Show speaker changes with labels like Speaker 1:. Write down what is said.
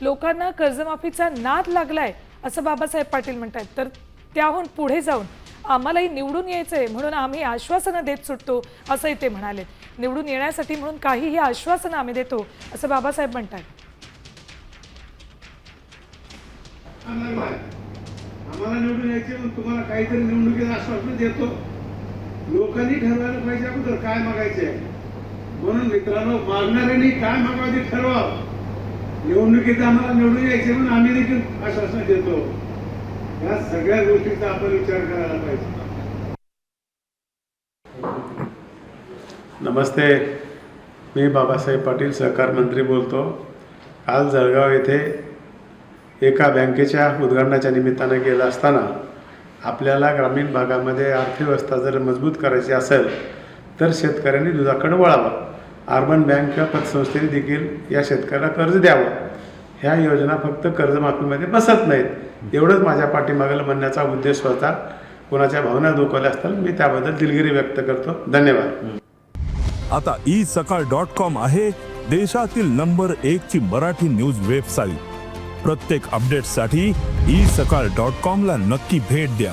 Speaker 1: लोकांना कर्जमाफीचा नाद लागलाय असं बाबासाहेब पाटील म्हणतात तर त्याहून पुढे जाऊन आम्हालाही निवडून यायचं आहे म्हणून आम्ही आश्वासनं देत सुटतो असंही ते म्हणाले. निवडून येण्यासाठी म्हणून काहीही आश्वासनं आम्ही देतो असं बाबासाहेब म्हणतात
Speaker 2: आम्हाला आम्हाला निवडून यायचे म्हणून तुम्हाला काहीतरी निवडणुकीत आश्वासन देतो. लोकांनी ठरवायला पाहिजे अगोदर काय मागायचे म्हणून मित्रांनो मागणाऱ्यांनी काय मागायचे ते ठरवा निवडणुकीत आम्हाला निवडून यायचे म्हणून आम्ही देखील आश्वासन देतो. या सगळ्या गोष्टीचा आपण विचार करायला पाहिजे.
Speaker 3: नमस्ते. मी बाबासाहेब पाटील सहकार मंत्री बोलतो. काल जळगाव येथे एका बँकेच्या उद्घाटनाच्या निमित्तानं गेलं असताना आपल्याला ग्रामीण भागामध्ये अर्थव्यवस्था जर मजबूत करायची असेल तर शेतकऱ्यांनी दुधाकडं वळावं. अर्बन बँक पतसंस्थेने देखील या शेतकऱ्याला कर्ज द्यावं. ह्या योजना फक्त कर्जमाफीमध्ये बसत नाहीत. एवढंच माझ्या पाठीमागेला म्हणण्याचा उद्देश होता. कोणाच्या भावना दुखवल्या असतात मी त्याबद्दल दिलगिरी व्यक्त करतो. धन्यवाद.
Speaker 4: आता ई सकाळ डॉट कॉम आहे देशातील नंबर एक ची मराठी न्यूज वेबसाईट. प्रत्येक अपडेटसाठी ई सकाळ डॉट कॉम ला नक्की भेट द्या.